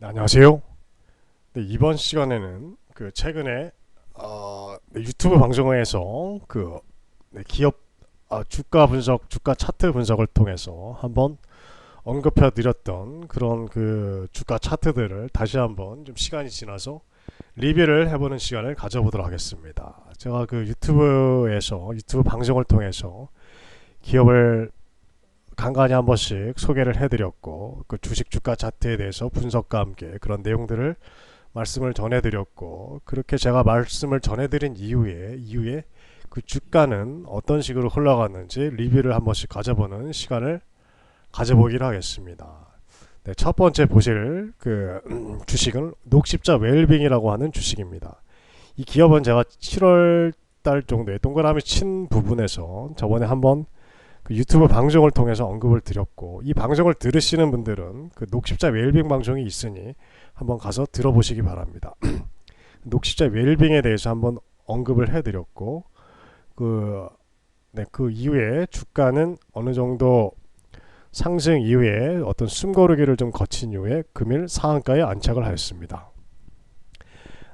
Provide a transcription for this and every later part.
네, 안녕하세요. 네, 이번 시간에는 그 최근에 어, 네, 유튜브 방송에서 그 네, 기업 아, 주가 분석, 주가 차트 분석을 통해서 한번 언급해 드렸던 그런 그 주가 차트들을 다시 한번 좀 시간이 지나서 리뷰를 해보는 시간을 가져보도록 하겠습니다. 제가 그 유튜브에서 유튜브 방송을 통해서 기업을 간간히 한 번씩 소개를 해드렸고 그 주식 주가 차트에 대해서 분석과 함께 그런 내용들을 말씀을 전해드렸고 그렇게 제가 말씀을 전해드린 이후에 이후에 그 주가는 어떤 식으로 흘러갔는지 리뷰를 한 번씩 가져보는 시간을 가져보기로 하겠습니다. 네, 첫 번째 보실 그 음, 주식은 녹십자 웰빙이라고 하는 주식입니다. 이 기업은 제가 7월 달 정도에 동그라미 친 부분에서 저번에 한번 그 유튜브 방송을 통해서 언급을 드렸고 이 방송을 들으시는 분들은 그 녹십자 웰빙 방송이 있으니 한번 가서 들어보시기 바랍니다. 녹십자 웰빙에 대해서 한번 언급을 해드렸고 그, 네, 그 이후에 주가는 어느 정도 상승 이후에 어떤 숨고르기를 좀 거친 이후에 금일 상한가에 안착을 하였습니다.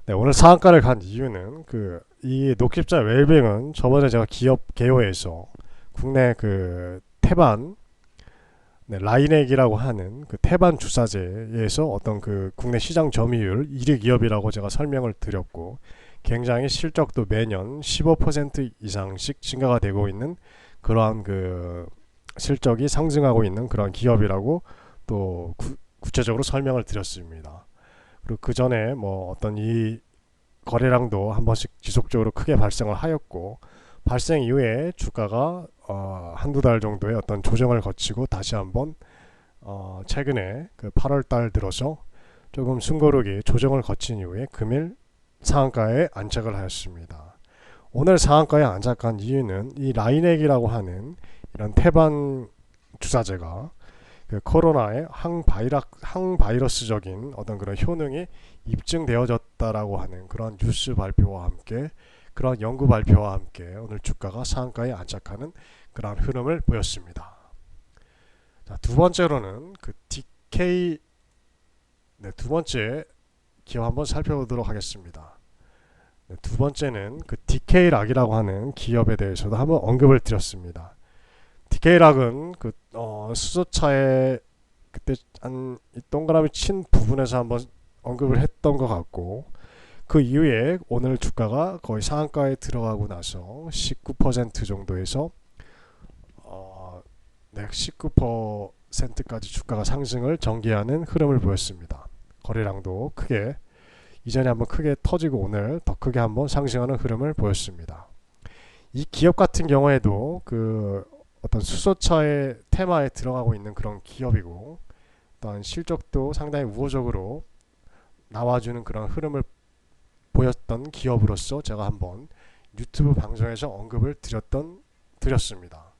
네, 오늘 상한가를 간 이유는 그 이 녹십자 웰빙은 저번에 제가 기업 개요에서 국내 그 태반 네, 라이넥이라고 하는 그 태반 주사제에서 어떤 그 국내 시장 점유율 1위 기업이라고 제가 설명을 드렸고 굉장히 실적도 매년 15% 이상씩 증가가 되고 있는 그러한 그 실적이 상승하고 있는 그런 기업이라고 또 구, 구체적으로 설명을 드렸습니다. 그리고 그 전에 뭐 어떤 이 거래량도 한 번씩 지속적으로 크게 발생을 하였고 발생 이후에 주가가 어, 한두 달 정도의 어떤 조정을 거치고 다시 한번 어, 최근에 그 8월 달 들어서 조금 숨고르기 조정을 거친 이후에 금일 상한가에 안착을 하였습니다. 오늘 상한가에 안착한 이유는 이 라이넥이라고 하는 이런 태반 주사제가 그 코로나의 항바이라, 항바이러스적인 어떤 그런 효능이 입증되어졌다라고 하는 그런 뉴스 발표와 함께 그런 연구 발표와 함께 오늘 주가가 상한가에 안착하는 그러한 흐름을 보였습니다. 자, 두 번째로는 그 DK 네, 두 번째 기업 한번 살펴보도록 하겠습니다. 네, 두 번째는 그 DK락이라고 하는 기업에 대해서도 한번 언급을 드렸습니다. DK락은 그 어, 수소차에 그때 한 동그라미 친 부분에서 한번 언급을 했던 것 같고 그 이후에 오늘 주가가 거의 상한가에 들어가고 나서 19% 정도에서 어, 네, 19%까지 주가가 상승을 전개하는 흐름을 보였습니다. 거래량도 크게 이전에 한번 크게 터지고 오늘 더 크게 한번 상승하는 흐름을 보였습니다. 이 기업 같은 경우에도 그 어떤 수소차의 테마에 들어가고 있는 그런 기업이고 또한 실적도 상당히 우호적으로 나와주는 그런 흐름을 보였던 기업으로서 제가 한번 유튜브 방송에서 언급을 드렸던 드렸습니다.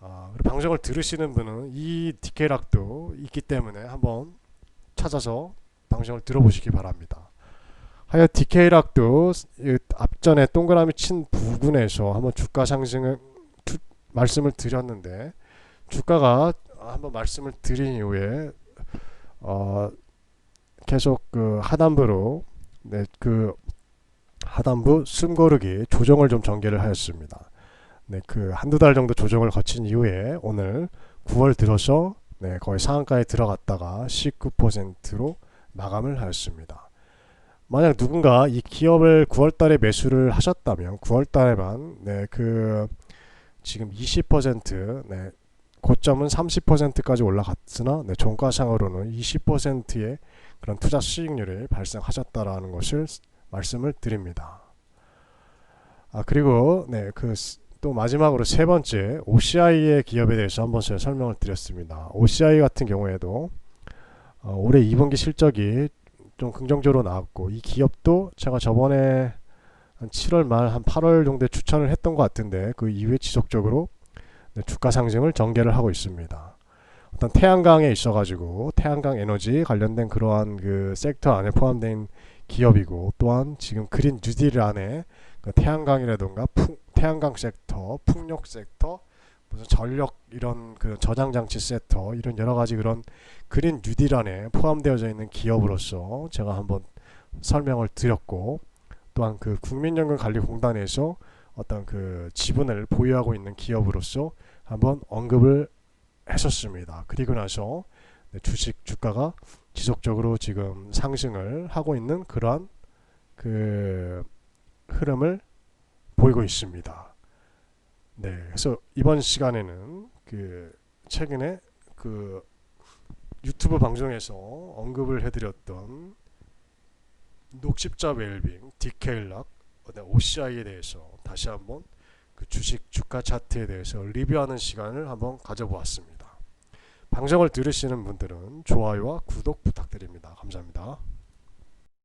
아, 방송을 들으시는 분은 이 디케락도 있기 때문에 한번 찾아서 방송을 들어보시기 바랍니다. 하여 디케이락도 앞전에 동그라미 친 부근에서 한번 주가 상승을 주, 말씀을 드렸는데 주가가 한번 말씀을 드린 이후에 어, 계속 그 하단부로 네, 그 하단부 숨고르기 조정을 좀 전개를 하였습니다. 네, 그 한두 달 정도 조정을 거친 이후에 오늘 9월 들어서 네, 거의 상한가에 들어갔다가 19%로 마감을 하였습니다. 만약 누군가 이 기업을 9월 달에 매수를 하셨다면 9월 달에만 네, 그 지금 20% 네, 고점은 30%까지 올라갔으나 네, 종가상으로는 20%의 그런 투자 수익률이 발생하셨다라는 것을 말씀을 드립니다. 아 그리고 네 그 또 마지막으로 세 번째 OCI의 기업에 대해서 한번 제가 설명을 드렸습니다. OCI 같은 경우에도 어, 올해 2분기 실적이 좀 긍정적으로 나왔고 이 기업도 제가 저번에 한 7월 말 한 8월 정도에 추천을 했던 것 같은데 그 이후에 지속적으로 네, 주가 상승을 전개를 하고 있습니다. 어떤 태양광에 있어가지고 태양광 에너지 관련된 그러한 그 섹터 안에 포함된 기업이고 또한 지금 그린 뉴딜 안에 그 태양광이라든가 풍, 태양광 섹터, 풍력 섹터, 무슨 전력 이런 그 저장 장치 세터 이런 여러 가지 그런 그린 뉴딜 안에 포함되어져 있는 기업으로서 제가 한번 설명을 드렸고 또한 그 국민연금관리공단에서 어떤 그 지분을 보유하고 있는 기업으로서 한번 언급을 했었습니다. 그리고 나서 네, 주식 주가가 지속적으로 지금 상승을 하고 있는 그러한 그 흐름을 보이고 있습니다. 네, 그래서 이번 시간에는 그 최근에 그 유튜브 방송에서 언급을 해드렸던 녹십자 웰빙, 디케일락, OCI에 대해서 다시 한번 그 주식 주가 차트에 대해서 리뷰하는 시간을 한번 가져보았습니다. 방송을 들으시는 분들은 좋아요와 구독 부탁드립니다. 감사합니다.